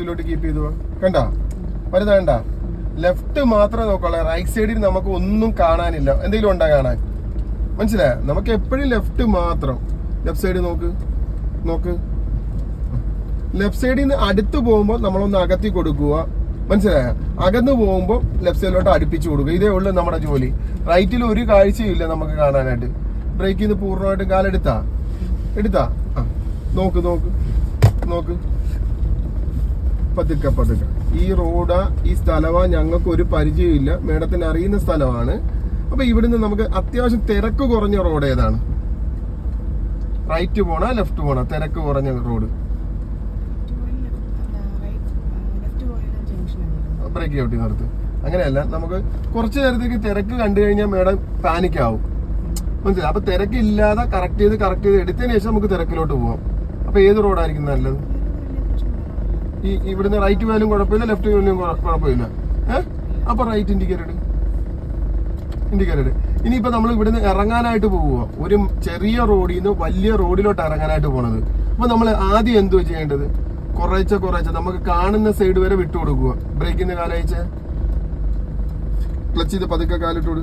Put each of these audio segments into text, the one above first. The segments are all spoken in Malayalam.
ലെഫ്റ്റിലോട്ട് കീപ്പ് ചെയ്തു കണ്ട? വലുത് കണ്ട? ലെഫ്റ്റ് മാത്രമേ നോക്കുള്ളൂ റൈറ്റ് സൈഡിൽ നമുക്ക് ഒന്നും കാണാനില്ല. എന്തെങ്കിലും ഉണ്ടാ കാണാൻ? മനസ്സിലായ? നമുക്ക് എപ്പോഴും ലെഫ്റ്റ് മാത്രം. ലെഫ്റ്റ് സൈഡ് നോക്ക്. നോക്ക്. ലെഫ്റ്റ് സൈഡിൽ നിന്ന് അടുത്ത് പോകുമ്പോൾ നമ്മളൊന്ന് അകത്തി കൊടുക്കുക. മനസ്സിലായ? അകന്ന് പോകുമ്പോൾ ലെഫ്റ്റ് സൈഡിലോട്ട് അടുപ്പിച്ച് കൊടുക്കുക. ഇതേ ഉള്ളൂ നമ്മുടെ ജോലി. റൈറ്റിൽ ഒരു കാഴ്ചയും ഇല്ല നമുക്ക് കാണാനായിട്ട്. ബ്രേക്കിൽ നിന്ന് പൂർണമായിട്ടും കാലെടുത്താ? എടുത്താ? ആ. നോക്ക് നോക്ക്. നോക്ക്. പതുക്കെ പതുക്കെ. ഈ റോഡ് ഈ സ്ഥലമാണ് ഞങ്ങൾക്ക് ഒരു പരിചയമില്ല. മേഡത്തിന് അറിയുന്ന സ്ഥലമാണ്. അപ്പൊ ഇവിടുന്ന് നമുക്ക് അത്യാവശ്യം തിരക്ക് കുറഞ്ഞ റോഡ് ഏതാണ്? റൈറ്റ് പോണ ലെഫ്റ്റ് പോണ? തിരക്ക് കുറഞ്ഞ റോഡ്. ബ്രേക്ക് ചവിട്ടി നിർത്ത് അങ്ങനെയല്ല നമുക്ക് കുറച്ച് നേരത്തേക്ക് തിരക്ക് കണ്ടു കഴിഞ്ഞാൽ മേഡം പാനിക് ആവും മനസ്സിലായി? അപ്പൊ തിരക്കില്ലാതെ കറക്റ്റ് ചെയ്ത് കറക്റ്റ് ചെയ്ത് എടുത്തതിന് ശേഷം നമുക്ക് തിരക്കിലോട്ട് പോവാം. അപ്പൊ ഏത് റോഡായിരിക്കും നല്ലത്? ഈ ഇവിടുന്ന് റൈറ്റ് പോയാലും കുഴപ്പമില്ല ലെഫ്റ്റ് കുഴ- കുഴപ്പമില്ല. ഏഹ് അപ്പൊ റൈറ്റ് ഇൻഡിക്കേറ്റർ ഇൻഡിക്കേറ്റഡ് ഇനിയിപ്പോ നമ്മൾ ഇവിടുന്ന് ഇറങ്ങാനായിട്ട് പോവുക ഒരു ചെറിയ റോഡിൽ നിന്ന് വലിയ റോഡിലോട്ട് ഇറങ്ങാനായിട്ട് പോണത്. അപ്പൊ നമ്മൾ ആദ്യം എന്തുവാ ചെയ്യേണ്ടത്? കുറേച്ച കുറേച്ച നമുക്ക് കാണുന്ന സൈഡ് വരെ വിട്ടു കൊടുക്കുക ബ്രേക്കിന്റെ കാലയച്ച ക്ലച്ച് ചെയ്ത് പതുക്കെ കാലിട്ട് കൊടു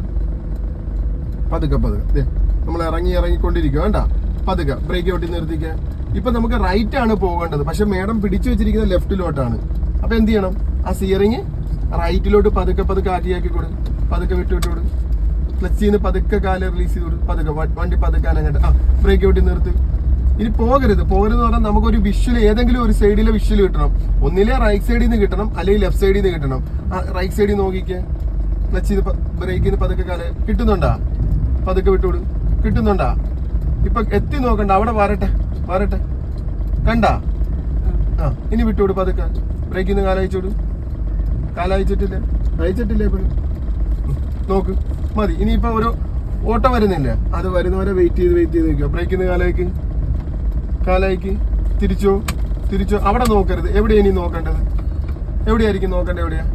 പതുക്കെ പതുക്കെ. നമ്മൾ ഇറങ്ങി ഇറങ്ങിക്കൊണ്ടിരിക്കുക വേണ്ട പതുക്കെ. ബ്രേക്ക് ഒട്ടി നിർത്തിക്കുക ഇപ്പൊ നമുക്ക് റൈറ്റ് ആണ് പോകേണ്ടത്. പക്ഷെ മേഡം പിടിച്ചു വെച്ചിരിക്കുന്നത് ലെഫ്റ്റിലോട്ടാണ് അപ്പൊ എന്ത് ചെയ്യണം? ആ സിയറിങ് റൈറ്റിലോട്ട് പതുക്കെ പതുക്കെ ആക്കി കൊടു. പതുക്കെ വിട്ടു വിട്ടു കൊടു ക്ലച്ചിൽ നിന്ന് പതുക്കെ കാൽ റിലീസ് ചെയ്ത് കൊടു പതുക്കെ വണ്ടി പതുക്കെ അങ്ങോട്ട് ആ ബ്രേക്ക് വെട്ടി നിർത്തി. ഇനി പോകരുത്. പോകരുത് പറഞ്ഞാൽ നമുക്കൊരു വിഷ്വൽ ഏതെങ്കിലും ഒരു സൈഡിലെ വിഷ്വൽ കിട്ടണം. ഒന്നിലെ റൈറ്റ് സൈഡിൽ നിന്ന് കിട്ടണം അല്ലെങ്കിൽ ലെഫ്റ്റ് സൈഡിൽ നിന്ന് കിട്ടണം. ആ റൈറ്റ് സൈഡിൽ നോക്കിക്കേ. ക്ലച്ച് ചെയ്ത് ബ്രേക്ക് ചെയ്ത് പതുക്കെ കാൽ കിട്ടുന്നുണ്ടാ? പതുക്കെ വിട്ടുവിടും കിട്ടുന്നുണ്ടാ? ഇപ്പൊ എത്തി നോക്കണ്ട. അവിടെ വരട്ടെ വരട്ടെ കണ്ടാ? ആ ഇനി വിട്ടുവിട് പതുക്കെ. ബ്രേക്കിൽ നിന്ന് കാലയച്ചോട്. കാലയച്ചിട്ടില്ല. അയച്ചിട്ടില്ല എപ്പോഴും. നോക്ക് മതി. ഇനിയിപ്പോ ഒരു ഓട്ടം വരുന്നില്ല? അത് വരുന്നവരെ വെയിറ്റ് ചെയ്ത് വെയിറ്റ് ചെയ്ത് നിൽക്കുക. ബ്രേക്കിൽ നിന്ന് കാലയ്ക്ക്. കാലയ്ക്ക്. തിരിച്ചോ? തിരിച്ചോ? അവിടെ നോക്കരുത്. എവിടെയാണ് ഇനി നോക്കേണ്ടത്? എവിടെയായിരിക്കും നോക്കേണ്ടത് എവിടെയാ?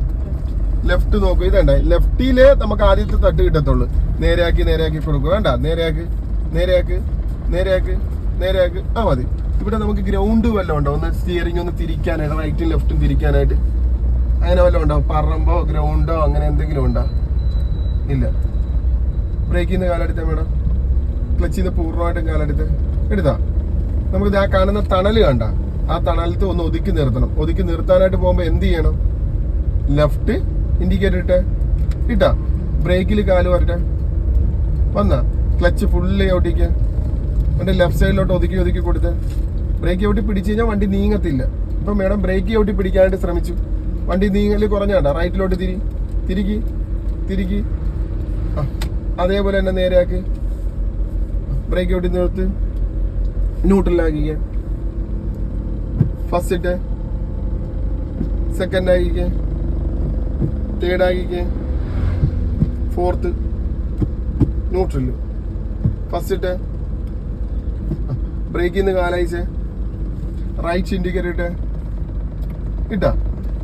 ലെഫ്റ്റ് നോക്കും. ഇതേണ്ട ലെഫ്റ്റിലെ നമുക്ക് ആദ്യത്തെ തട്ട് കിട്ടത്തുള്ളൂ. നേരെയാക്കി നേരെയാക്കി കൊടുക്കുക. വേണ്ട. നേരെയാക്ക്. നേരെയാക്ക്. നേരെയാക്ക്. നേരെയാക്ക്. ആ മതി. ഇവിടെ നമുക്ക് ഗ്രൗണ്ട് വല്ലതും ഉണ്ടോ? ഒന്ന് സ്റ്റിയറിംഗ് ഒന്ന് തിരിക്കാനായിട്ട് റൈറ്റും ലെഫ്റ്റും തിരിക്കാനായിട്ട്. അങ്ങനെ വല്ലതും ഉണ്ടോ? പറമ്പോ ഗ്രൗണ്ടോ അങ്ങനെ എന്തെങ്കിലും ഉണ്ടോ? ഇല്ല. ബ്രേക്കിൽ നിന്ന് കാലെടുത്തേ മേഡം ക്ലച്ചിൽ നിന്ന് പൂർണമായിട്ടും കാലെടുത്ത്. എടുത്താ? നമുക്ക് ആ കാണുന്ന തണൽ കണ്ട. ആ തണലത്ത് ഒന്ന് ഒതുക്കി നിർത്തണം. ഒതുക്കി നിർത്താനായിട്ട് പോകുമ്പോൾ എന്ത് ചെയ്യണം? ലെഫ്റ്റ് ഇൻഡിക്കേറ്റർ ഇട്ടെ. ഇട്ടാ. ബ്രേക്കിൽ കാൽ വരട്ടെ. വന്നാ. ക്ലച്ച് ഫുള്ള് ചവിട്ടിക്ക് എന്നിട്ട് ലെഫ്റ്റ് സൈഡിലോട്ട് ഒതുക്കി ഒതുക്കി കൊടുത്ത് ബ്രേക്ക് ചവിട്ടി പിടിച്ചു കഴിഞ്ഞാൽ വണ്ടി നീങ്ങത്തില്ല. ഇപ്പം മേഡം ബ്രേക്ക് ചവിട്ടി പിടിക്കാനായിട്ട് ശ്രമിച്ചു. വണ്ടി നീങ്ങൽ കുറഞ്ഞാണ്ട റൈറ്റിലോട്ട് തിരി തിരിക്കി തിരിക്കി. ആ അതേപോലെ തന്നെ നേരെയാക്ക്. ബ്രേക്ക് ചവിട്ടി നിർത്ത്. ന്യൂട്രലാക്കിക്ക ഫസ്റ്റ് ഇട്ട്. സെക്കൻഡ് ആക്കിക്ക. തേർഡ് ആക്കിക്ക. ഫോർത്ത് ന്യൂട്രൽ ഫസ്റ്റ് ഇട്ട്. ബ്രേക്കിൽ നിന്ന് കാലയച്ച് റൈറ്റ് ഇൻഡിക്കേറ്റർ ഇട്ട്. ഇട്ടാ.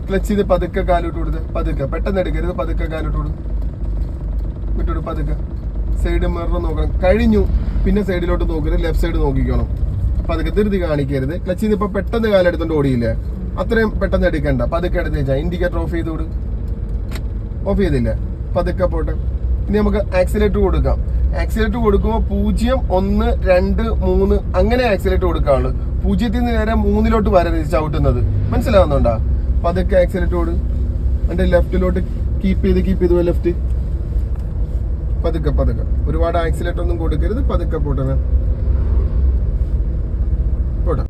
ക്ലച്ച് ചെയ്ത് പതുക്കെ കാലിട്ട് കൊടുത്ത്. പതുക്കെ. പെട്ടെന്ന് എടുക്കരുത്. പതുക്കെ കാലിട്ട് കൊടുക്കും വിട്ടോട് പതുക്കെ. സൈഡ് മിറർ നോക്കണം. കഴിഞ്ഞു. പിന്നെ സൈഡിലോട്ട് നോക്കരുത് ലെഫ്റ്റ് സൈഡ് നോക്കിക്കോണം. പതുക്കെ ധൃതി കാണിക്കരുത്. ക്ലച്ച് ചെയ്ത് ഇപ്പൊ പെട്ടെന്ന് കാലെടുത്തോണ്ട് ഓടിയില്ലേ? അത്രയും പെട്ടെന്ന് എടുക്കണ്ട. പതുക്കെ എടുത്ത് വെച്ചാൽ ഇൻഡിക്കേറ്റർ ഓഫ് ചെയ്ത് കൊടു. ഓഫ് ചെയ്തില്ല? പതുക്കെ പോട്ടെ. ഇനി നമുക്ക് ആക്സിലേറ്റർ കൊടുക്കാം. ആക്സിലേറ്റർ കൊടുക്കുമ്പോൾ പൂജ്യം ഒന്ന് രണ്ട് മൂന്ന് അങ്ങനെ ആക്സിലേറ്റ് കൊടുക്കാവുള്ളൂ പൂജ്യത്തിൽ നിന്ന് നേരെ മൂന്നിലോട്ട് വരരുത് ചവിട്ടുന്നത്. മനസ്സിലാവുന്നുണ്ടോ? അപ്പം അതൊക്കെ ആക്സിലേറ്റ് കൊടു എന്റെ ലെഫ്റ്റിലോട്ട് കീപ്പ് ചെയ്ത് കീപ്പ് ചെയ്ത് ലെഫ്റ്റ് പതുക്കെ പതുക്കെ. ഒരുപാട് ആക്സിലേറ്റ് ഒന്നും കൊടുക്കരുത്. പതുക്കെ പോട്ടെ മാം പോട്ടെ.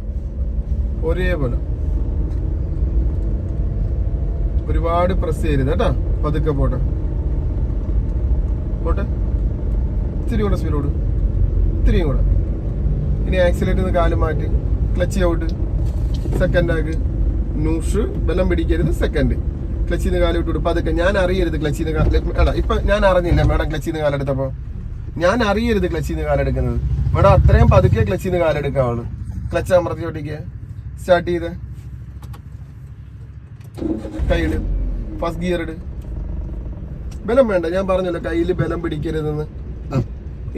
ഒരേപോലെ. ഒരുപാട് പ്രസ് ചെയ്യരുത് കേട്ടാ. പതുക്കെ പോട്ടെ. പോട്ടെ. ഇത്തിരി കൂടെ സ്പീഡ് കൊടു ഇത്തിരിയും കൂടെ. ഇനി ആക്സിലേറ്റ് നിന്ന് കാൽ മാറ്റി. ക്ലച്ച് ഔട്ട് സെക്കൻഡ് ആക്ക്. ന്യൂഷ് ബലം പിടിക്കരുത്. സെക്കൻഡ് ക്ലച്ചിൽ നിന്ന് ഇട്ട് വിട്ടു പതുക്കെ. ഞാൻ അറിയരുത് ക്ലച്ചിൽ നിന്ന് കാൽ. എടാ ഇപ്പൊ ഞാൻ അറിഞ്ഞില്ല മേഡം ക്ലച്ചിൽ നിന്ന് കാലെടുത്തപ്പോ ഞാൻ അറിയരുത് ക്ലച്ചിൽ നിന്ന് കാലെടുക്കുന്നത് മേഡം അത്രയും പതുക്കെ ക്ലച്ചിൽ നിന്ന് കാലെടുക്കാവുള്ളൂ ക്ലച്ച് അമർത്തി ഓട്ടിക്കുക സ്റ്റാർട്ട് ചെയ്ത്. കൈയിട് ഫസ്റ്റ് ഗിയർ ഇട്. ബലം വേണ്ട. ഞാൻ പറഞ്ഞല്ലോ കയ്യിൽ ബലം പിടിക്കരുതെന്ന്.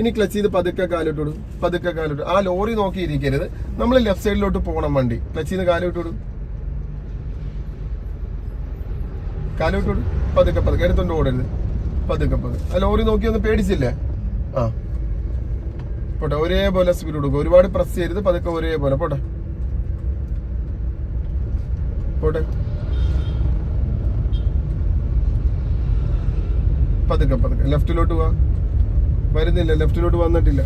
ഇനി ക്ലച്ച് ചെയ്ത് പതുക്കെ കാലിട്ടോടും പതുക്കെ കാലിട്ടു ആ ലോറി നോക്കിയിരിക്കരുത്. നമ്മൾ ലെഫ്റ്റ് സൈഡിലോട്ട് പോകണം വണ്ടി. ക്ലച്ച് ചെയ്ത് കാലിട്ടോടും കാലോട്ടോട് പതുക്കെ പതുക്കെ. എടുത്തോണ്ട് ഓടരുത്. പതുക്കെ പതുക്കെ. ആ ലോറി നോക്കി ഒന്ന് പേടിച്ചില്ലേ? ആ. പോട്ടെ ഒരേപോലെ സ്പീഡ് കൊടുക്കുക ഒരുപാട് പ്രസ് ചെയ്യരുത് പതുക്കെ ഒരേപോലെ. പോട്ടെ. പോട്ടെ. പതുക്കെ പതുക്കെ. ലെഫ്റ്റിലോട്ട് പോവാ. വരുന്നില്ല ലെഫ്റ്റിലോട്ട് വന്നിട്ടില്ല.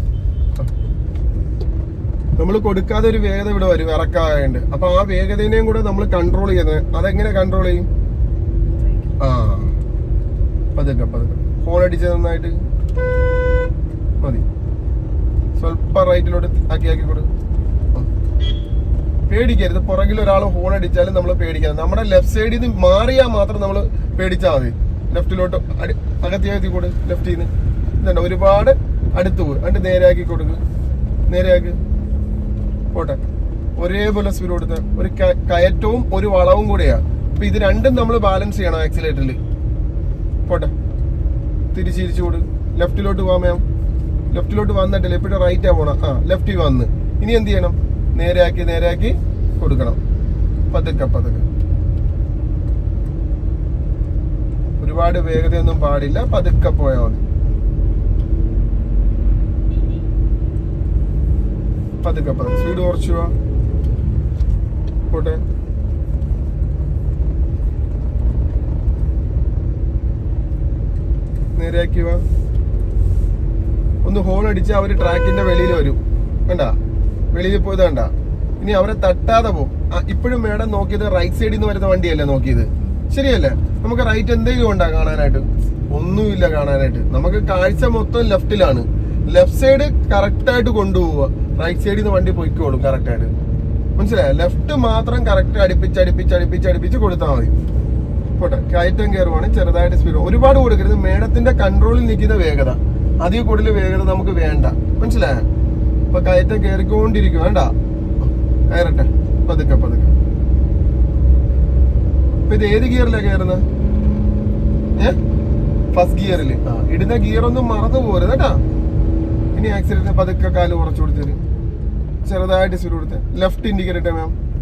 നമ്മൾ കൊടുക്കാതെ ഒരു വേഗത ഇവിടെ വരും ഇറക്കായുണ്ട് അപ്പൊ ആ വേഗതയെയും കൂടെ നമ്മൾ കൺട്രോൾ ചെയ്യുന്നത്. അതെങ്ങനെ കൺട്രോൾ ചെയ്യും? ആ. പതുക്കെ പതുക്കെ. ഫോൺ അടിച്ച് നന്നായിട്ട്. മതി. സ്വല്പം റൈറ്റിലോട്ട് ആക്കി ആക്കി കൊടുക്കും പേടിക്കരുത്. പുറകിൽ ഒരാൾ ഹോൺ അടിച്ചാലും നമ്മൾ പേടിക്കരുത് നമ്മുടെ ലെഫ്റ്റ് സൈഡിൽ നിന്ന് മാറിയാൽ മാത്രം നമ്മൾ പേടിച്ചാൽ മതി. ലെഫ്റ്റിലോട്ട് അടി അകത്തിയാക്കി കൂടെ ലെഫ്റ്റിൽ നിന്ന് ഇതുണ്ട്. ഒരുപാട് അടുത്ത് പോകും എന്നിട്ട് നേരെയാക്കി കൊടുക്കും. നേരെയാക്കി. പോട്ടെ. ഒരേപോലെ സ്പീഡ് കൊടുത്ത്. ഒരു കയറ്റവും ഒരു വളവും കൂടെയാ. അപ്പൊ ഇത് രണ്ടും നമ്മൾ ബാലൻസ് ചെയ്യണം ആക്സിലേറ്ററിൽ പോട്ടെ. തിരിച്ച് തിരിച്ചു കൊടു ലെഫ്റ്റിലോട്ട് പോകാം മാം ലെഫ്റ്റിലോട്ട് വന്നിട്ടില്ല. എപ്പോഴും റൈറ്റാ പോണം. ആ ലെഫ്റ്റിൽ വന്ന്. ഇനി എന്ത് ചെയ്യണം? നേരെയാക്കി നേരെയാക്കി കൊടുക്കണം. പതുക്കെ പതുക്കെ. ഒരുപാട് വേഗതയൊന്നും പാടില്ല. പതുക്കെ പോയാൽ മതി. പതുക്കെ പതുക്കെ സ്പീഡ് കുറച്ചു പോട്ടെ. നേരെയാക്കി ഒന്ന് ഹോൺ അടിച്ച് അവർ ട്രാക്കിന്റെ വെളിയിൽ വരും. കണ്ട? വെളിയിൽ പോയത് കണ്ട? ഇനി അവരെ തട്ടാതെ പോകും ഇപ്പോഴും മേഡം നോക്കിയത് റൈറ്റ് സൈഡിൽ നിന്ന് വരുന്ന വണ്ടിയല്ലേ നോക്കിയത്? ശരിയല്ലേ? നമുക്ക് റൈറ്റ് എന്തെങ്കിലും ഉണ്ടാ കാണാനായിട്ട്? ഒന്നുമില്ല കാണാനായിട്ട്. നമുക്ക് കാഴ്ച മൊത്തം ലെഫ്റ്റിലാണ് ലെഫ്റ്റ് സൈഡ് കറക്റ്റ് ആയിട്ട് കൊണ്ടുപോവുക. റൈറ്റ് സൈഡിൽ നിന്ന് വണ്ടി പൊയ്ക്കോളും കറക്റ്റ് ആയിട്ട്. മനസ്സിലായോ? ലെഫ്റ്റ് മാത്രം കറക്റ്റ് അടുപ്പിച്ച് അടുപ്പിച്ച് അടുപ്പിച്ച് അടുപ്പിച്ച് കൊടുത്താൽ മതി. പോട്ടെ കയറ്റം കയറുവാണ് ചെറുതായിട്ട് സ്പീഡ് ഒരുപാട് കൊടുക്കരുത്. മേഡത്തിന്റെ കൺട്രോളിൽ നിൽക്കുന്ന വേഗത. അതിൽ കൂടുതൽ വേഗത നമുക്ക് വേണ്ട. മനസ്സിലായോ? ഇപ്പൊ കയറ്റം കയറിക്കൊണ്ടിരിക്കും വേണ്ട. കയറട്ടെ. പതുക്കെ പതുക്കെ. ഇപ്പൊ ഇത് ഏത് ഗിയറിലാണ് കയറുന്നത്? ഏ? ഫസ്റ്റ് ഗിയറിൽ ആ ഇടുന്ന ഗിയർ ഒന്നും മറന്നു പോരുത് കേട്ടാ. ഇനി ആക്സിഡന്റ് പതുക്കെ കാൽ കുറച്ചു കൊടുത്തരും ചെറുതായിട്ട് സീറ്റ് കൊടുത്തേ. ലെഫ്റ്റ് ഇൻഡിക്കേറ്റ് ഇട്ടേ മാം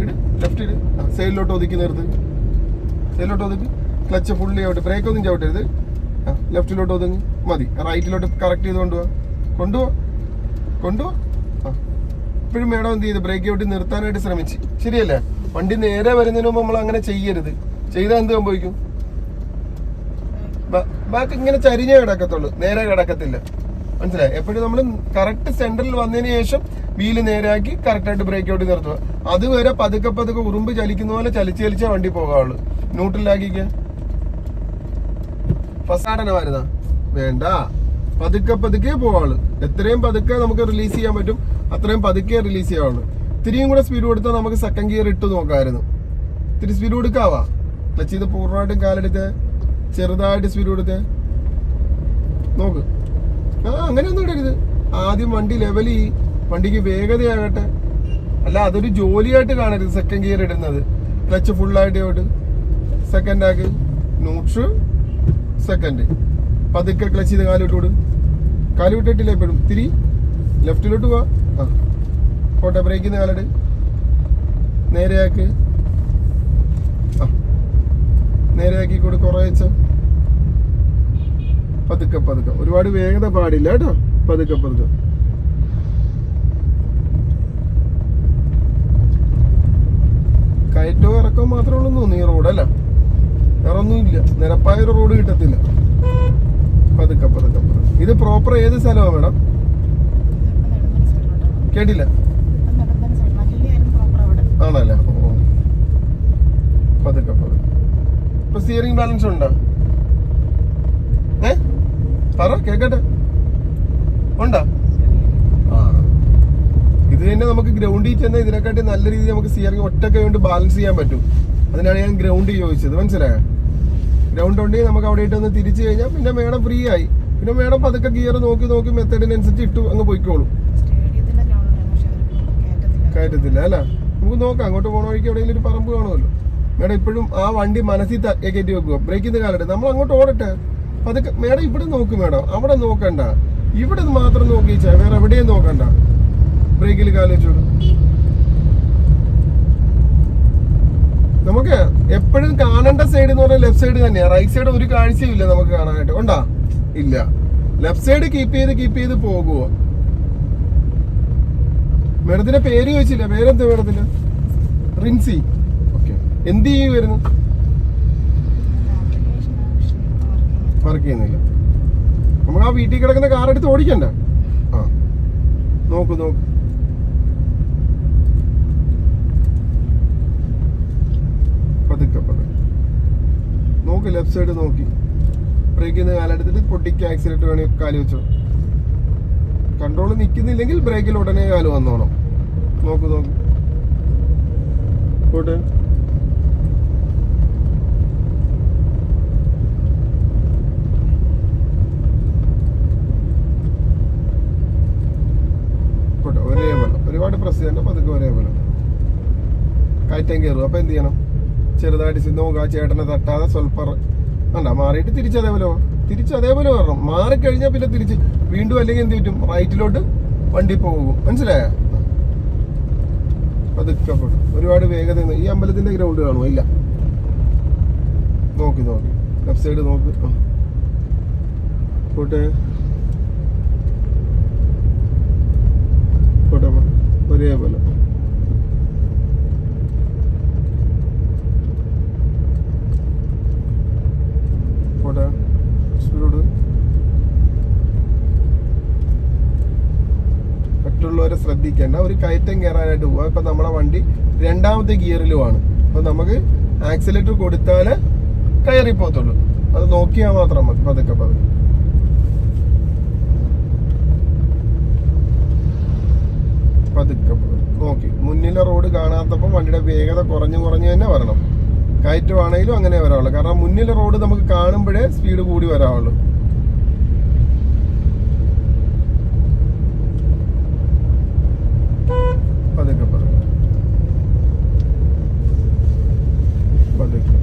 ഇട് ലെഫ്റ്റ് ഇട്. സൈഡിലോട്ട് ഒതുക്കി നിർത്ത്. സൈഡിലോട്ട് ഒതുക്കി. ക്ലച്ച് ഫുള്ളി ആവട്ടെ ബ്രേക്ക് ഒന്നും ചവിട്ടരുത്. ആ ലെഫ്റ്റിലോട്ട് ഒതുങ്ങി. മതി. റൈറ്റിലോട്ട് കറക്റ്റ് ചെയ്ത് കൊണ്ടുപോവാ. കൊണ്ടുപോവാ. കൊണ്ടുപോവാ. ആ. ഇപ്പോഴും മേഡം എന്ത് ചെയ്ത്? ബ്രേക്ക് ചവിട്ടി നിർത്താനായിട്ട് ശ്രമിച്ച്. ശരിയല്ലേ? വണ്ടി നേരെ വരുന്നതിന് മുമ്പ് നമ്മൾ അങ്ങനെ ചെയ്യരുത്. ചെയ്താൽ എന്ത് സംഭവിക്കും? ബാക്ക് ഇങ്ങനെ ചരിഞ്ഞേ കിടക്കത്തുള്ളൂ. നേരെ കിടക്കത്തില്ല. മനസ്സിലായി? എപ്പോഴും നമ്മൾ കറക്റ്റ് സെന്ററിൽ വന്നതിന് ശേഷം വീൽ നേരെയാക്കി കറക്റ്റായിട്ട് ബ്രേക്ക് ഔട്ട് നിർത്തുക. അതുവരെ പതുക്കെ പതുക്കെ ഉറുമ്പ് ചലിക്കുന്ന പോലെ ചലിച്ച് ചലിച്ചേ വണ്ടി പോകാവുള്ളൂ. ന്യൂട്രലാക്കിക്ക ഫസ്റ്റ് വരുന്ന വേണ്ട. പതുക്കെ പതുക്കെ പോവാൾ എത്രയും പതുക്കെ നമുക്ക് റിലീസ് ചെയ്യാൻ പറ്റും. അത്രയും പതുക്കെ റിലീസ് ചെയ്യാവുള്ളൂ. ഇത്തിരിയും കൂടെ സ്പീഡ് കൊടുത്താൽ നമുക്ക് സെക്കൻഡ് ഗിയർ ഇട്ട് നോക്കാമായിരുന്നു. ഇത്തിരി സ്പീഡ് കൊടുക്കാവാ. ക്ലച്ച് ചെയ്ത് പൂർണമായിട്ടും കാലെടുത്ത്. ചെറുതായിട്ട് സ്പീഡ് കൊടുത്തേ. നോക്ക്. ആ അങ്ങനെയൊന്നും ഇടരുത്. ആദ്യം വണ്ടി ലെവൽ ചെയ്യും. വണ്ടിക്ക് വേഗതയാകട്ടെ. അല്ല അതൊരു ജോലിയായിട്ട് കാണരുത് സെക്കൻഡ് ഗിയർ ഇടുന്നത്. ക്ലച്ച് ഫുള്ളായിട്ട് ഇട്ട് സെക്കൻഡ് ആക്ക് ന്യൂട്രൽ സെക്കൻഡ് പതുക്കെ ക്ലച്ച് ചെയ്ത് കാലിട്ട് വിടും. കാലി വിട്ടിട്ടില്ല എപ്പോഴും തിരി. ലെഫ്റ്റിലോട്ട് പോവാ. ആ. കോട്ടെ ബ്രേക്കിന്ന് കാലട്. നേരെയാക്ക്. ആ. നേരെയാക്കി കൂടെ കുറേച്ച. പതുക്കെ പതുക്കെ. ഒരുപാട് വേഗത പാടില്ല കേട്ടോ. പതുക്കെ പതുക്കെ. കയറ്റവും ഇറക്കവും മാത്രമേ ഉള്ളൂ തോന്നുന്നു ഈ റോഡല്ല വേറെ ഒന്നുമില്ല നിരപ്പായ ഒരു റോഡ് കിട്ടത്തില്ല. പതുക്കെ പതുക്കെ പതുക്കെ. ഇത് പ്രോപ്പർ ഏത് സ്ഥലമാണ് മേഡം കേട്ടില്ല. ആണല്ലേ. പതുക്കെ പതുക്കെ. ഇപ്പൊ സ്റ്റിയറിംഗ് ബാലൻസ് ഉണ്ടോ? പറ കേക്കട്ടെ. ഉണ്ടോ? ഇത് തന്നെ നമുക്ക് ഗ്രൗണ്ടിൽ ചെന്ന ഇതിനെക്കാട്ടി നല്ല രീതിയിൽ നമുക്ക് സിയറിംഗ് ഒറ്റക്കെ കൊണ്ട് ബാലൻസ് ചെയ്യാൻ പറ്റും. അതിനാണ് ഞാൻ ഗ്രൗണ്ട് ചോദിച്ചത് മനസ്സിലായോ? ഗ്രൗണ്ട് ഉണ്ടെങ്കിൽ നമുക്ക് അവിടെ ഇട്ട് ഒന്ന് തിരിച്ചു കഴിഞ്ഞാൽ പിന്നെ മേഡം ഫ്രീ ആയി. പിന്നെ മേഡം പതുക്കെ ഗിയർ നോക്കി നോക്കി മെത്തേഡിനനുസരിച്ച് ഇട്ടു അങ്ങ് പോയിക്കോളും. കയറ്റത്തില്ല. അല്ല? നമുക്ക് നോക്കാം അങ്ങോട്ട് പോണ വഴിക്ക് എവിടെയെങ്കിലും ഒരു പറമ്പ് കാണുമല്ലോ. മേഡം ഇപ്പോഴും ആ വണ്ടി മനസ്സിൽ കയറ്റി വെക്കുക ബ്രേക്കിന്ന് കാലിട്ട് നമ്മൾ അങ്ങോട്ട് ഓടട്ടെ? അതൊക്കെ മേഡം ഇവിടെ നോക്ക് മേഡം. അവിടെ നോക്കണ്ട. ഇവിടെ മാത്രം നോക്കിച്ചാ വേറെ എവിടെയും നോക്കണ്ട. ബ്രേക്കിൽ കാലിച്ചു നമുക്ക് എപ്പോഴും കാണേണ്ട സൈഡ് എന്ന് പറഞ്ഞാൽ ലെഫ്റ്റ് സൈഡ് തന്നെയാണ് റൈറ്റ് സൈഡ് ഒരു കാഴ്ചയും ഇല്ല നമുക്ക് കാണാനായിട്ട്. ഉണ്ടാ? ഇല്ല. ലെഫ്റ്റ് സൈഡ് കീപ്പ് ചെയ്ത് കീപ്പ് ചെയ്ത് പോകുമോ മേഡത്തിന്റെ പേര് ചോദിച്ചില്ല. പേരെന്താ മേഡത്തിന്റെ റിൻസി. ഓക്കെ എന്ത് ചെയ്യും വരുന്നു വർക്ക് ചെയ്യുന്നില്ല. നമ്മൾ ആ വീട്ടിൽ കിടക്കുന്ന കാർ എടുത്ത് ഓടിക്കണ്ട. ആ. നോക്ക് നോക്ക്. പതുക്കെ പതുക്കെ. നോക്ക് ലെഫ്റ്റ് സൈഡ് നോക്കി. ബ്രേക്ക് ചെയ്യുന്ന കാലെടുത്തിട്ട് പൊട്ടിക്ക് ആക്സിഡന്റ് വേണമെങ്കിൽ കാൽ വെച്ചോ. കൺട്രോൾ നിൽക്കുന്നില്ലെങ്കിൽ ബ്രേക്കിൽ ഉടനെ കാൽ വന്നോണം. നോക്ക് നോക്ക്. പോട്ടെ ഒരേപോലെ ഒരുപാട് പ്രസ് ചെയ്യണ്ട പതുക്കെ ഒരേപോലെ കയറ്റം കയറും അപ്പൊ എന്ത് ചെയ്യണം? ചെറുതായിട്ട് നോക്കുക ചേട്ടനെ തട്ടാതെ സ്വൽപ്പർ വേണ്ട മാറിയിട്ട് തിരിച്ച് അതേപോലെ. തിരിച്ച് അതേപോലെ വരണം. മാറിക്കഴിഞ്ഞാൽ പിന്നെ തിരിച്ച് വീണ്ടും അല്ലെങ്കിൽ എന്ത് പറ്റും? റൈറ്റിലോട്ട് വണ്ടി പോകും. മനസ്സിലായ? പതുക്കെ. ഒരുപാട് വേഗത ഈ അമ്പലത്തിന്റെ ഗ്രൗണ്ട് കാണുമോ? ഇല്ല. നോക്കി നോക്കി. ലെഫ്റ്റ് സൈഡ് നോക്ക്. പോട്ടെ പോട്ടെ ഒരേപോലെ പോട്ടെ സ്പീഡ് മറ്റുള്ളവരെ ശ്രദ്ധിക്കേണ്ട ഒരു കയറ്റം കയറാനായിട്ട് പോവാ. ഇപ്പം നമ്മളെ വണ്ടി രണ്ടാമത്തെ ഗിയറിലുമാണ്. അപ്പോൾ നമുക്ക് ആക്സിലേറ്റർ കൊടുത്താൽ കയറി പോകത്തുള്ളൂ. അത് നോക്കിയാൽ മാത്രം മതി. പതുക്കെ പതുക്കെ പതുക്കെ. നോക്കി. മുന്നിലെ റോഡ് കാണാത്തപ്പോൾ വണ്ടിയുടെ വേഗത കുറഞ്ഞു കുറഞ്ഞു തന്നെ വരണം. കയറ്റമാണെങ്കിലും അങ്ങനെ വരാവുള്ളൂ. കാരണം മുന്നിലെ റോഡ് നമുക്ക് കാണുമ്പോഴേ സ്പീഡ് കൂടി വരാവുള്ളൂ. പതുക്കെ പതുക്കെ. പതുക്കെ.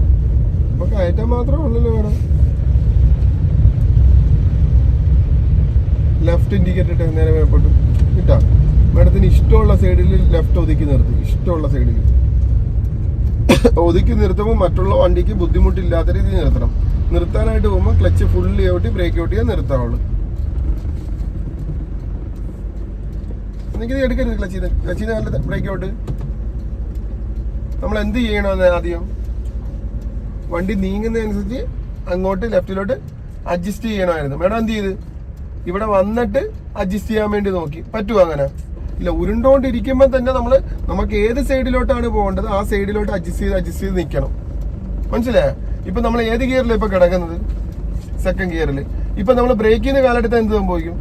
ഇപ്പൊ കയറ്റം മാത്രമേ ഉള്ളല്ലോ മേഡം? ലെഫ്റ്റ് ഇൻഡിക്കേറ്റർ ഇട്ട് നേരെ വേപ്പെട്ടു കിട്ടാ മേഡത്തിന് ഇഷ്ടമുള്ള സൈഡിൽ ലെഫ്റ്റ് ഒതുക്കി നിർത്തി. ഇഷ്ടമുള്ള സൈഡിൽ. ഒതുക്കി നിർത്തുമ്പോൾ മറ്റുള്ള വണ്ടിക്ക് ബുദ്ധിമുട്ടില്ലാത്ത രീതിയിൽ നിർത്തണം. നിർത്താനായിട്ട് പോകുമ്പോൾ ക്ലച്ച് ഫുള്ളി ഔട്ടി ബ്രേക്ക് ഔട്ട് നിർത്താവുള്ളൂ. എനിക്ക് എടുക്കരുത് ക്ലച്ച് ചെയ്ത് ക്ലച്ച് ചെയ്ത് നല്ല ബ്രേക്ക് ഔട്ട് നമ്മൾ എന്ത് ചെയ്യണമെന്ന് ആദ്യം വണ്ടി നീങ്ങുന്നതനുസരിച്ച് അങ്ങോട്ട് ലെഫ്റ്റിലോട്ട് അഡ്ജസ്റ്റ് ചെയ്യണമായിരുന്നു. മേഡം എന്ത് ചെയ്ത്? ഇവിടെ വന്നിട്ട് അഡ്ജസ്റ്റ് ചെയ്യാൻ വേണ്ടി നോക്കി. പറ്റുമോ അങ്ങനെ? ഇല്ല ഉരുണ്ടോണ്ടിരിക്കുമ്പോൾ തന്നെ നമ്മൾ നമുക്ക് ഏത് സൈഡിലോട്ടാണ് പോകേണ്ടത്? ആ സൈഡിലോട്ട് അഡ്ജസ്റ്റ് ചെയ്ത് അഡ്ജസ്റ്റ് ചെയ്ത് നിൽക്കണം. മനസ്സിലായ? ഇപ്പം നമ്മൾ ഏത് ഗിയറിലാണ് ഇപ്പൊ കിടക്കുന്നത്? സെക്കൻഡ് ഗിയറിൽ ഇപ്പം നമ്മൾ ബ്രേക്കിന് കാലെടുത്താൽ എന്ത് സംഭവിക്കും?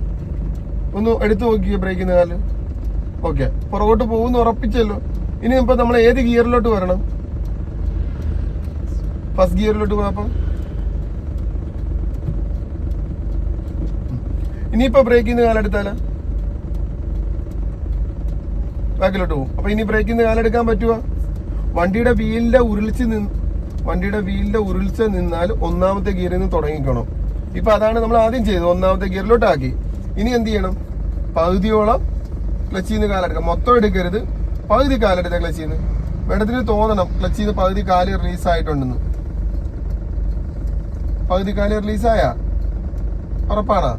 ഒന്ന് എടുത്തു നോക്കിയോ ബ്രേക്കിന് കാൽ. ഓക്കെ. പുറകോട്ട് പോകുന്ന ഉറപ്പിച്ചല്ലോ. ഇനി ഇപ്പൊ നമ്മൾ ഏത് ഗിയറിലോട്ട് വരണം? ഫസ്റ്റ് ഗിയറിലോട്ട് പോയപ്പോ ഇനിയിപ്പോ ബ്രേക്കിന്ന് കാലെടുത്താല ബാക്കിലോട്ട് പോകും. അപ്പൊ ഇനി ബ്രേക്കിന്ന് കാലെടുക്കാൻ പറ്റുക വണ്ടിയുടെ വീലിന്റെ ഉരുളിച്ച് നിന്ന് വണ്ടിയുടെ വീലിന്റെ ഉരുളിച്ച നിന്നാൽ ഒന്നാമത്തെ ഗിയറിൽ നിന്ന് തുടങ്ങിക്കണം. ഇപ്പൊ അതാണ് നമ്മൾ ആദ്യം ചെയ്തത്. ഒന്നാമത്തെ ഗിയറിലോട്ട് ആക്കി ഇനി എന്ത് ചെയ്യണം? പകുതിയോളം ക്ലച്ചിൽ നിന്ന് കാലെടുക്കാം മൊത്തം എടുക്കരുത്. പകുതി കാലെടുത്ത ക്ലച്ചിൽ നിന്ന് മേഡത്തിന് തോന്നണം. ക്ലച്ചിൽ നിന്ന് പകുതി കാൽ റിലീസ് ആയിട്ടുണ്ടെന്ന്. പകുതി കാൽ റിലീസ് ആയാ? ഉറപ്പാണോ?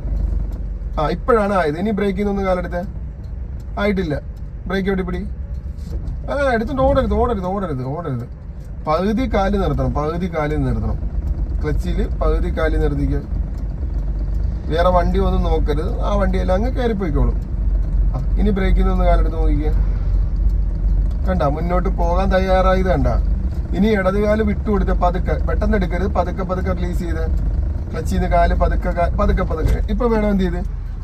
ആ ഇപ്പോഴാണ് ആയത്. ഇനി ബ്രേക്കിൽ നിന്ന് കാലെടുത്ത് ആയിട്ടില്ല. ബ്രേക്ക് എവിടെ പിടി? ആ എടുത്തിട്ട് ഓടരുത് ഓടരുത് ഓടരുത് ഓടരുത്. പകുതി കാൽ നിർത്തണം. പകുതി കാലിൽ നിർത്തണം. ക്ലച്ചിൽ പകുതി കാലിൽ നിർത്തിക്കുക വേറെ വണ്ടി ഒന്നും നോക്കരുത്. ആ വണ്ടിയെല്ലാം അങ്ങ് കയറിപ്പോയിക്കോളും. ഇനി ബ്രേക്കിൽ നിന്ന് കാലെടുത്ത് നോക്കിക്കുക കണ്ട മുന്നോട്ട് പോകാൻ തയ്യാറായത് കണ്ട. ഇനി ഇടതുകാൽ വിട്ടുകൊടുത്ത് പതുക്കെ പെട്ടെന്ന് എടുക്കരുത്. പതുക്കെ പതുക്കെ റിലീസ് ചെയ്ത്. ക്ലച്ചിൽ നിന്ന് കാൽ പതുക്കെ പതുക്കെ പതുക്കെ. ഇപ്പൊ വേണം എന്ത് ചെയ്ത്?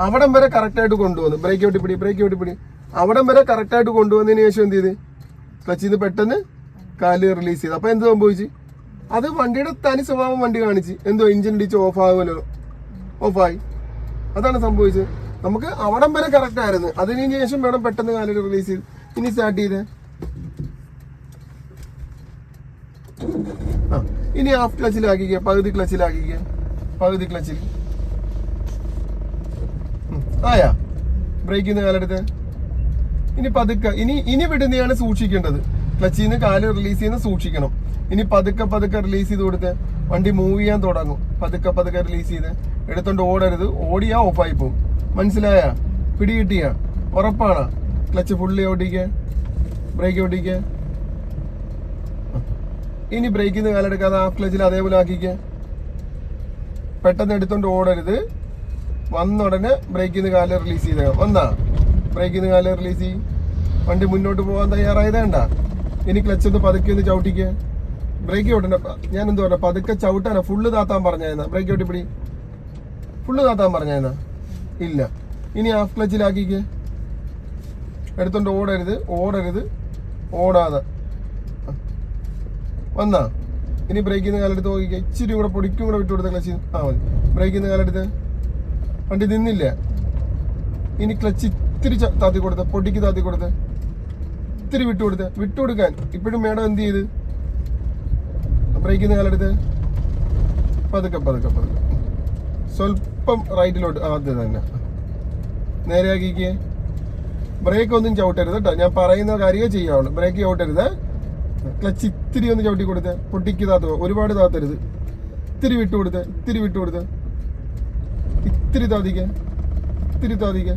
അവിടം വരെ കറക്റ്റ് ആയിട്ട് കൊണ്ടുവന്നു. ബ്രേക്ക് വെട്ടിപ്പിടി ബ്രേക്ക് വെട്ടിപ്പിടി പിടി. അവിടം വരെ കറക്റ്റ് ആയിട്ട് കൊണ്ടുവന്നതിന് ശേഷം എന്ത് ചെയ്ത്? ക്ലച്ചിൽ നിന്ന് പെട്ടെന്ന് കാൽ റിലീസ് ചെയ്ത്. അപ്പൊ എന്ത് സംഭവിച്ചു? അത് വണ്ടിയുടെ തനി സ്വഭാവം വണ്ടി കാണിച്ച്. എന്തോ എഞ്ചിൻ ഇടിച്ച് ഓഫ് ആകുമല്ലോ ഓഫായി അതാണ് സംഭവിച്ചത്. നമുക്ക് അവിടം വരെ കറക്റ്റ് ആയിരുന്നു. അതിന് ശേഷം വേണം പെട്ടെന്ന് കാലിൽ റിലീസ് ചെയ്ത്. ഇനി സ്റ്റാർട്ട് ചെയ്തേ. ആ ഇനി ഹാഫ് ക്ലച്ചിലാക്കിക്കുക പകുതി ക്ലച്ചിലാക്കിക്കുക പകുതി ക്ലച്ചിൽ ആയാ? ബ്രേക്ക് ചെയ്യുന്ന കാലെടുത്ത്. ഇനി പതുക്കെ ഇനി ഇനി വിടുന്നതാണ് സൂക്ഷിക്കേണ്ടത്. ക്ലച്ചിൽ നിന്ന് കാൽ റിലീസ് ചെയ്യുന്ന സൂക്ഷിക്കണം. ഇനി പതുക്കെ പതുക്കെ റിലീസ് ചെയ്ത് കൊടുത്ത്. വണ്ടി മൂവ് ചെയ്യാൻ തുടങ്ങും. പതുക്കെ പതുക്കെ റിലീസ് ചെയ്ത്. എടുത്തോണ്ട് ഓടരുത്. ഓടിയാ ഓഫായി പോകും മനസ്സിലായ? പിടികിട്ടിയ? ഉറപ്പാണ്? ക്ലച്ച് ഫുള്ളി ഓടിക്കുക ബ്രേക്ക് ഓടിക്കുക ഇനി ബ്രേക്കിൽ നിന്ന് കാലെടുക്കാതെ ഹാഫ് ക്ലച്ചിൽ അതേപോലെ ആക്കിക്കുക പെട്ടെന്ന് എടുത്തോണ്ട് ഓടരുത്. വന്ന ഉടനെ ബ്രേക്കിൽ നിന്ന് കാൽ റിലീസ് ചെയ്തേക്കാം. വന്നാ? ബ്രേക്കിൽ നിന്ന് കാൽ റിലീസ് ചെയ്യും. വണ്ടി മുന്നോട്ട് പോകാൻ തയ്യാറായതേണ്ട ഇനി ക്ലച്ച് ഒന്ന് പതുക്കെ ഒന്ന് ചവിട്ടിക്കുക ബ്രേക്ക് ഓട്ടണ്ട ഞാൻ എന്ത് പറഞ്ഞ? പതുക്കെ ചവിട്ടാനാ. ഫുള്ള് താത്താൻ പറഞ്ഞായിരുന്ന. ബ്രേക്ക് ഓട്ടിപ്പിടി പിടി ഫുള്ള് താത്താൻ പറഞ്ഞായിരുന്ന? ഇല്ല. ഇനി ഹാഫ് ക്ലച്ചിലാക്കിക്ക് എടുത്തോണ്ട് ഓടരുത് ഓടരുത് ഓടാതെ. വന്നാ? ഇനി ബ്രേക്കിൽ നിന്ന് കാലെടുത്ത് നോക്കിക്കുക ഇച്ചിരി കൂടെ പൊടിക്കും കൂടെ വിട്ടു കൊടുത്ത ക്ലച്ച് ആ മതി. ബ്രേക്കിൽ നിന്ന് കാലെടുത്ത്. വണ്ടി നിന്നില്ല. ഇനി ക്ലച്ച് ഇത്തിരി താത്തി കൊടുത്ത്. പൊടിക്ക് താത്തി കൊടുത്ത്. ഇത്തിരി വിട്ടു കൊടുത്ത്. വിട്ടു കൊടുക്കാൻ. ഇപ്പോഴും മേഡം എന്ത് ചെയ്ത്? ബ്രേക്കിൽ നിന്ന് കാലെടുത്ത്. പതുക്കെ പതുക്കെ പതുക്കെ. സ്വല്പം റൈറ്റിലോട്ട് ആ അത് തന്നെ. നേരെയാക്കിക്ക് ബ്രേക്ക് ഒന്നും ചവിട്ടരുത് കേട്ടോ ഞാൻ പറയുന്ന കാര്യമേ ചെയ്യാവുള്ളൂ. ബ്രേക്ക് ചവിട്ടരുത്. ക്ലച്ച് ഇത്തിരി ഒന്ന് ചവിട്ടി കൊടുത്ത് പൊട്ടിക്ക് താത്തുക ഒരുപാട് താത്തരുത്. ഇത്തിരി വിട്ടു കൊടുത്ത് ഇത്തിരി വിട്ടു കൊടുത്ത്. ഇത്തിരി താതിക്ക ഇത്തിരി താതിക്ക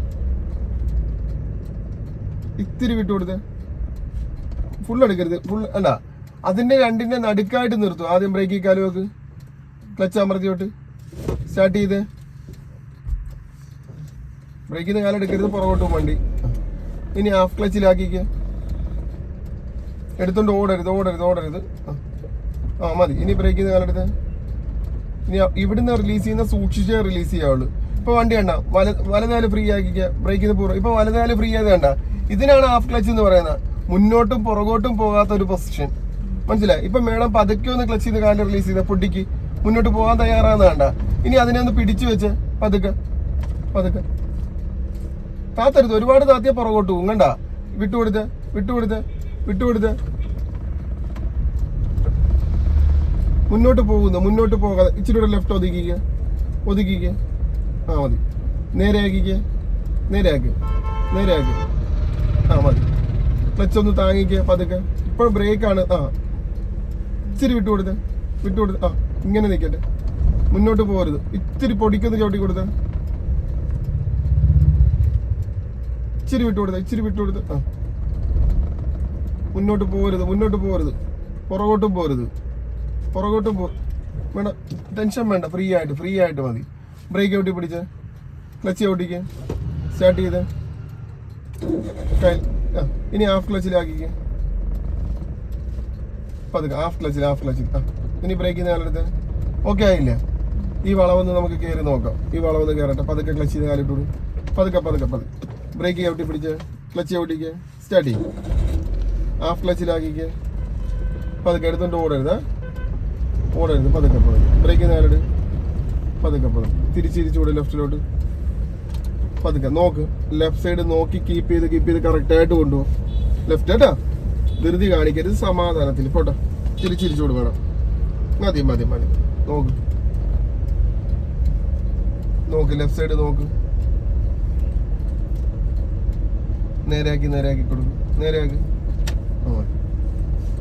ഇത്തിരി വിട്ടു കൊടുത്ത്. ഫുൾ എടുക്കരുത്. ഫുൾ അല്ല അതിന്റെ രണ്ടിന്റെ നടുക്കായിട്ട് നിർത്തും. ആദ്യം ബ്രേക്കിൽ കാലുവെക്ക് ക്ലച്ച് അമർത്തിയോട്ട് സ്റ്റാർട്ട് ചെയ്ത്. ബ്രേക്കിൽ നിന്ന് കാലെടുക്കരുത് പുറകോട്ട് വണ്ടി. ഇനി ഹാഫ് ക്ലച്ചിലാക്കിക്ക് എടുത്തോണ്ട് ഓടരുത് ഓടരുത് ഓടരുത്. ആ. മതി. ഇനി ബ്രേക്കിൽ നിന്ന് കാലെടുത്ത് ഇനി ഇവിടുന്ന് റിലീസ് ചെയ്യുന്ന സൂക്ഷിച്ചേ റിലീസ് ചെയ്യാവുള്ളൂ. ഇപ്പൊ വണ്ടി വേണ്ട വല വലതാൽ ഫ്രീ ആക്കിക്കുക ബ്രേക്കിൽ നിന്ന് പോകും ഇപ്പൊ വലതാൽ ഫ്രീ ആയത് വേണ്ട ഇതിനാണ് ഹാഫ് ക്ലച്ച് എന്ന് പറയുന്നത്. മുന്നോട്ടും പുറകോട്ടും പോകാത്ത ഒരു പൊസിഷൻ മനസ്സിലായി? ഇപ്പൊ മേഡം പതുക്കെ ഒന്ന് ക്ലച്ച് ചെയ്ത് കാലിൽ റിലീസ് ചെയ്ത പൊട്ടിക്ക്. മുന്നോട്ട് പോകാൻ തയ്യാറാന്ന് വേണ്ട ഇനി അതിനെ ഒന്ന് പിടിച്ചു വെച്ച് പതുക്കെ പതുക്കെ. താത്തരുത് ഒരുപാട് താത്തിയ പുറകോട്ട് പോകും. കണ്ട? വിട്ടുകൊടുത്ത് വിട്ടുകൊടുത്ത് വിട്ടുകൊടുത്ത്. മുന്നോട്ട് പോകുന്നു മുന്നോട്ട് പോകാതെ. ഇച്ചിരി കൂടെ ലെഫ്റ്റ് ഒതുക്കിക്കുക ഒതുക്കിക്കുക ആ മതി. നേരെയാക്കിക്കുക നേരെ ആക്കി ആ മതി. ക്ലച്ച് ഒന്ന് താങ്ങിക്കുക പതുക്കെ. ഇപ്പോൾ ബ്രേക്കാണ് ആ. ഇച്ചിരി വിട്ടുകൊടുത്ത് വിട്ടുകൊടുത്ത്. ആ ഇങ്ങനെ നിൽക്കട്ടെ മുന്നോട്ട് പോകരുത്. ഇത്തിരി പൊടിക്കൊന്ന് ചവിട്ടി കൊടുത്ത. ഇച്ചിരി വിട്ടുകൊടുത്ത ഇച്ചിരി വിട്ടുകൊടുത്ത് ആ. മുന്നോട്ട് പോകരുത് മുന്നോട്ട് പോകരുത്. പുറകോട്ടും പോകരുത്. പുറകോട്ടും പോ വേണ്ട ടെൻഷൻ വേണ്ട. ഫ്രീ ആയിട്ട് ഫ്രീ ആയിട്ട് മതി. ബ്രേക്ക് ഔട്ടി പിടിച്ച്. ക്ലച്ച് ഔട്ടിക്ക്. സ്റ്റാർട്ട് ചെയ്ത്. ആ, ഇനി ഹാഫ് ക്ലച്ചിലാക്കിക്ക് പതുക്കെ ഹാഫ് ക്ലച്ചിൽ ഹാഫ് ക്ലച്ചിൽ ആ ഇനി ബ്രേക്ക് ചെയ്ത് കാലെടുത്ത്. ഓക്കെ ആയില്ലേ? ഈ വളവൊന്ന് നമുക്ക് കയറി നോക്കാം. ഈ വളവൊന്ന് കയറട്ടെ പതുക്കെ ക്ലച്ച് ചെയ്ത് കാലിട്ടു പതുക്കെ പതുക്കെ പതുക്കെ. ബ്രേക്ക് ചവിട്ടി പിടിച്ച്. ക്ലച്ച് ചവിട്ടിക്ക് സ്റ്റാർട്ട് ചെയ്യും. ഹാഫ് ക്ലച്ചിലാക്കിക്ക് പതുക്കെ എടുത്തോണ്ട് ഓടരുത് ഓടരുത് പതുക്കെ പതുക്കെ. ബ്രേക്ക് നേരിട് പതുക്കെ പതുക്കെ. തിരിച്ച് തിരിച്ചിരിച്ചൂടെ ലെഫ്റ്റിലോട്ട് പതുക്കെ. നോക്ക്. ലെഫ്റ്റ് സൈഡ് നോക്കി കീപ്പ് ചെയ്ത് കീപ്പ് ചെയ്ത് കറക്റ്റായിട്ട് കൊണ്ടുപോകും ലെഫ്റ്റ് കേട്ടാ? ധൃതി കാണിക്കരുത് സമാധാനത്തിൽ. പോട്ടെ. തിരിച്ചിരിച്ചുകൂടെ വേണം. മതി മതി മതി. നോക്ക്. നോക്ക് ലെഫ്റ്റ് സൈഡ് നോക്ക്. നേരെയാക്കി നേരെയാക്കി കൊടുക്കും നേരെയാക്കി.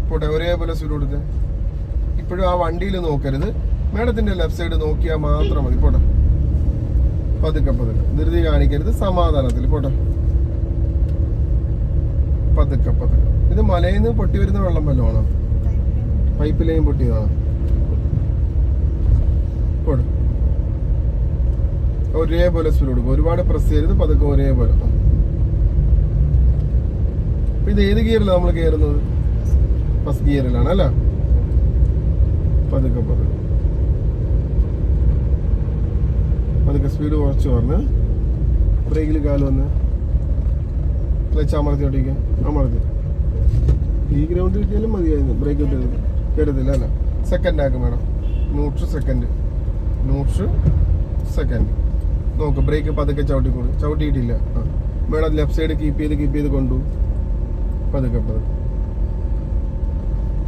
പോട്ടെ ഒരേപോലെ സ്പീഡ് കൊടുത്തേ ഇപ്പോഴും ആ വണ്ടിയിൽ നോക്കരുത്. മേഡത്തിന്റെ ലെഫ്റ്റ് സൈഡ് നോക്കിയാൽ മാത്രം മതി. പോട്ടെ. പതുക്കെ പതുക്കെ. ധൃതി കാണിക്കരുത്. സമാധാനത്തിൽ പോട്ടെ. പതുക്കെ പതുക്കെ. ഇത് മലയിൽ നിന്ന് പൊട്ടി വരുന്ന വെള്ളം വല്ലതാണോ പൈപ്പ് ലൈൻ പൊട്ടിയതാണോ? പോട്ടെ. ഒരേപോലെ സ്പീഡ് കൊടുക്കും. ഒരുപാട് പ്രസ് ചെയ്യരുത്. പതുക്കെ ഒരേപോലെ. ഇത് ഏത് ഗിയറിലാണ് നമ്മൾ കയറുന്നത് ഫസ്റ്റ് ഗിയറിലാണ് അല്ല? പതുക്കെ പതുക്കെ. പതുക്കെ സ്പീഡ് കുറച്ച് പറഞ്ഞ് ബ്രേക്കിൽ കാൽ വന്ന്. ക്ലച്ച് അമർത്തി ഓടിക്കുക അമർത്തി. ഈ ഗ്രൗണ്ട് കിട്ടിയാലും മതിയായിരുന്നു. ബ്രേക്ക് കിട്ടിയത് കയറത്തില്ല അല്ല? സെക്കൻഡ് ആക്കും മാഡം നൂറ് സെക്കൻഡ് നൂറ് സെക്കൻഡ് നോക്ക് ബ്രേക്ക് പതുക്കെ ചവിട്ടിക്കൊണ്ട് ചവിട്ടിയിട്ടില്ല. മേഡം ലെഫ്റ്റ് സൈഡ് കീപ്പ് ചെയ്ത് കീപ്പ് ചെയ്ത് കൊണ്ടു. പതുക്കെ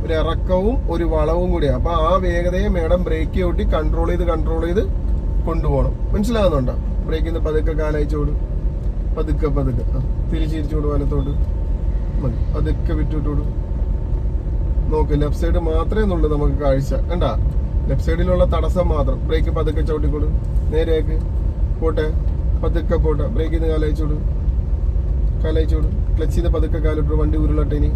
ഒരു ഇറക്കവും ഒരു വളവും കൂടിയാണ് അപ്പോൾ ആ വേഗതയെ മേഡം ബ്രേക്ക് ചവിട്ടി കൺട്രോൾ ചെയ്ത് കൺട്രോൾ ചെയ്ത് കൊണ്ടുപോകണം. മനസ്സിലാകുന്നുണ്ടോ? ബ്രേക്കിൽ നിന്ന് പതുക്കെ കാലയച്ചോട് പതുക്കെ പതുക്കെ. ആ തിരിച്ചിരിച്ചോട് വലത്തോട്ട്. മതി. പതുക്കെ വിട്ടുവിട്ടോട് നോക്ക് ലെഫ്റ്റ് സൈഡ് മാത്രമേ ഉള്ളൂ നമുക്ക് കാഴ്ച. കണ്ട? ലെഫ്റ്റ് സൈഡിലുള്ള തടസ്സം മാത്രം. ബ്രേക്ക് പതുക്കെ ചവിട്ടിക്കൊടു നേരെയാക്ക്. പോട്ടെ? പതുക്കെ പോട്ടെ. ബ്രേക്കിൽ നിന്ന് കാലയച്ചോട് കാലയച്ചോട് ക്ലച്ചിൽ നിന്ന് പതുക്കെ കാലിട്ട് വണ്ടി ഉരുളട്ടെ ഇനി.